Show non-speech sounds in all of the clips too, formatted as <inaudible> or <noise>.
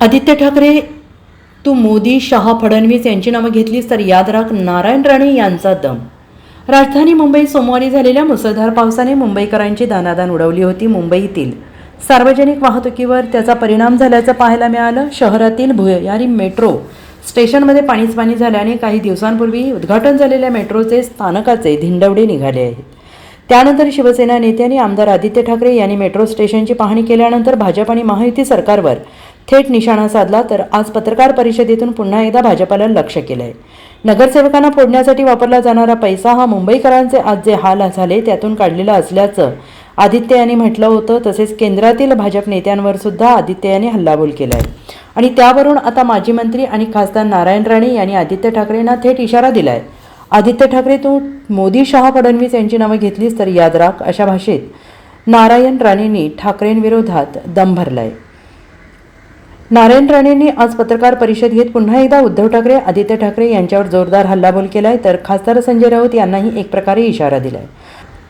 आदित्य ठाकरे तू मोदी शहा फडणवीस यांची नावं घेतलीस तर याद राख नारायण राणे यांचा दम. राजधानी मुंबई सोमवारी झालेल्या मुसळधार पावसाने मुंबईकरांची दानादान उडवली होती मुंबईतील. सार्वजनिक वाहतुकीवर त्याचा परिणाम झाल्याचं पाहायला मिळालं. शहरातील भुयारी मेट्रो स्टेशनमध्ये पाणीच पाणी झाल्याने काही दिवसांपूर्वी उद्घाटन झालेल्या मेट्रोचे स्थानकाचे धिंडवडे निघाले आहेत. त्यानंतर शिवसेना नेत्यांनी आमदार आदित्य ठाकरे यांनी मेट्रो स्टेशनची पाहणी केल्यानंतर भाजप आणि महायुती सरकारवर थेट निशाणा साधला तर आज पत्रकार परिषदेतून पुन्हा एकदा भाजपाला लक्ष केलंय. नगरसेवकांना फोडण्यासाठी वापरला जाणारा पैसा हा मुंबईकरांचे आज जे हाल झाले त्यातून काढलेला असल्याचं आदित्य यांनी म्हटलं होतं. तसेच केंद्रातील भाजप नेत्यांवर सुद्धा आदित्य यांनी हल्लाबोल केलाय. आणि त्यावरून आता माजी मंत्री आणि खासदार नारायण राणे यांनी आदित्य ठाकरेंना थेट इशारा दिलाय. आदित्य ठाकरे तू मोदी शहा फडणवीस यांची नावं घेतलीस तर याद राख अशा भाषेत नारायण राणेंनी ठाकरेंविरोधात दम भरलाय. नारायण राणेंनी आज पत्रकार परिषद घेत पुन्हा एकदा उद्धव ठाकरे आदित्य ठाकरे यांच्यावर जोरदार हल्लाबोल केलाय तर खासदार संजय राऊत यांनाही एक प्रकारे इशारा दिलाय.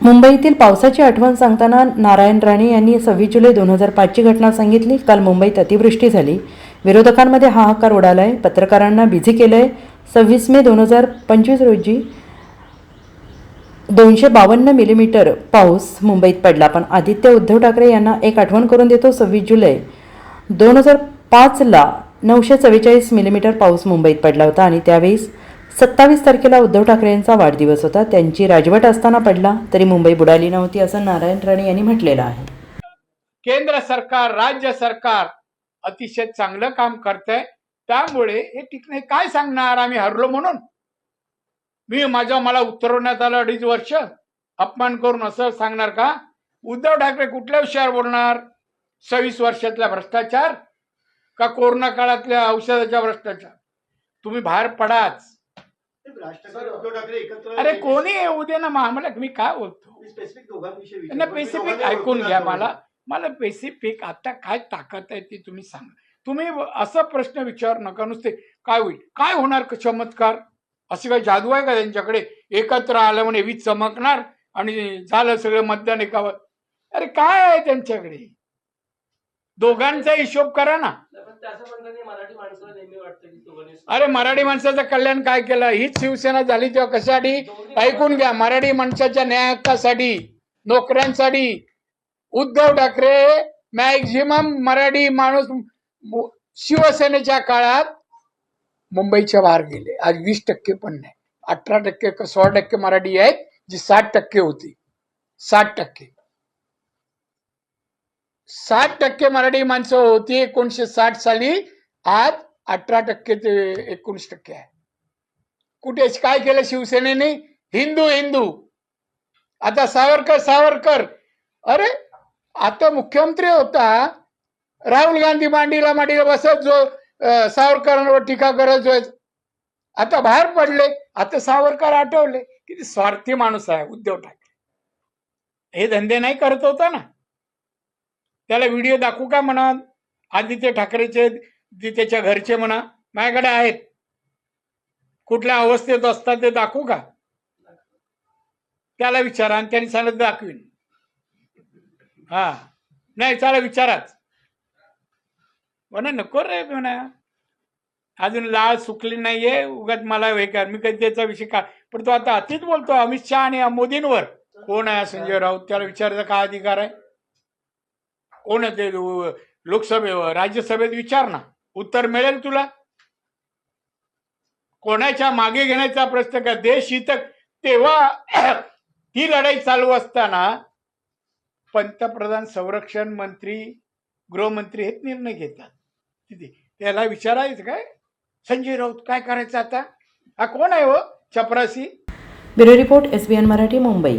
मुंबईतील पावसाची आठवण सांगताना नारायण राणे यांनी सव्वीस जुलै दोन हजार पाचची घटना सांगितली. काल मुंबईत अतिवृष्टी झाली. विरोधकांमध्ये हाहाकार उडालाय पत्रकारांना बिझी केलंय. सव्वीस मे दोन हजार पंचवीस रोजी दोनशे बावन्न मिलीमीटर पाऊस मुंबईत पडला. पण आदित्य उद्धव ठाकरे यांना एक आठवण करून देतो. सव्वीस जुलै दोन हजार पाचला नऊशे चव्वेचाळीस मिलीमीटर पाऊस मुंबईत पडला होता आणि त्यावेळेस सत्तावीस तारखेला उद्धव ठाकरे यांचा वाढदिवस होता. त्यांची राजवट असताना पडला तरी मुंबई बुडाली नव्हती असं नारायण राणे यांनी म्हटलेलं आहे. केंद्र सरकार राज्य सरकार अतिशय चांगलं काम करतंय. त्यामुळे हे ठीक नाही काय सांगणार? आम्ही हरलो म्हणून. मी माझ्या मला उतरवण्यात आलं अडीच वर्ष. अपमान करून असं सांगणार का? उद्धव ठाकरे कुठल्या विषयावर बोलणार? सव्वीस वर्षातला भ्रष्टाचार? का कोरोना काळातल्या औषधाच्या भ्रष्टाचार? तुम्ही बाहेर पडाच. अरे कोणी येऊ दे ना मग मी काय बोलतो? स्पेसिफिक त्यांना पेसिफिक ऐकून घ्या मला. मला पेसिफिक आता काय ताकद आहे ती तुम्ही सांगा. तुम्ही असं प्रश्न विचार नका. नुसते काय होईल? काय होणार का चमत्कार? अशी काही जादू आहे का त्यांच्याकडे? एकत्र आलं म्हणे वीज चमकणार आणि झालं सगळं मतदान एकावर. अरे काय आहे त्यांच्याकडे? दोघांचा हिशोब करा ना. अरे मराठी माणसाचं कल्याण काय केलं? हीच शिवसेना झाली तेव्हा कशासाठी? ऐकून घ्या मराठी माणसाच्या न्याय हक्कासाठी नोकऱ्यांसाठी. उद्धव ठाकरे मॅक्झिमम मराठी माणूस शिवसेनेच्या काळात मुंबईच्या बाहेर गेले. आज वीस टक्के पण नाही. अठरा टक्के का सोळा टक्के मराठी आहेत जी साठ टक्के होती. साठ टक्के. साठ टक्के मराठी माणसं होती एकोणीशे साठ साली. आज अठरा टक्के ते एकोणीस टक्के आहे. कुठे काय केलं शिवसेनेने? हिंदू हिंदू. आता सावरकर सावरकर. अरे आता मुख्यमंत्री होता. राहुल गांधी मांडीला मांडीला बसत जो सावरकरांवर टीका करत जो आता बाहेर पडले. आता सावरकर आठवले. किती स्वार्थी माणूस आहे उद्धव ठाकरे. हे धंदे नाही करत होता ना. त्याला व्हिडिओ दाखवू का म्हणा आदित्य ठाकरेचे त्याच्या घरचे म्हणा. माझ्याकडे आहेत. कुठल्या अवस्थेत असतात ते दाखवू का? त्याला विचारा आणि त्यांनी सांगितलं दाखवीन. हा. नाही चला विचाराच. म्हणा नको रे म्हणा. अजून लाळ सुकली नाहीये उगाच मला हे कर. मी कधी त्याचा विषय का पण तो आता अतिच बोलतो अमित शहा आणि मोदींवर. कोण आहे संजय राऊत? त्याला विचारायचा काय अधिकार आहे? कोण ते लोकसभेवर राज्यसभेत विचार ना. उत्तर मिळेल तुला? कोणाच्या मागे घेण्याचा प्रश्न का? देश हित तेव्हा <clears throat> ही लढाई चालू असताना पंतप्रधान संरक्षण मंत्री गृहमंत्री हेच निर्णय घेतात. किती त्याला विचारायचं काय? संजय राऊत काय करायचं आता? हा कोण आहे हो? चपरासी bureau report S B N Marathi Mumbai.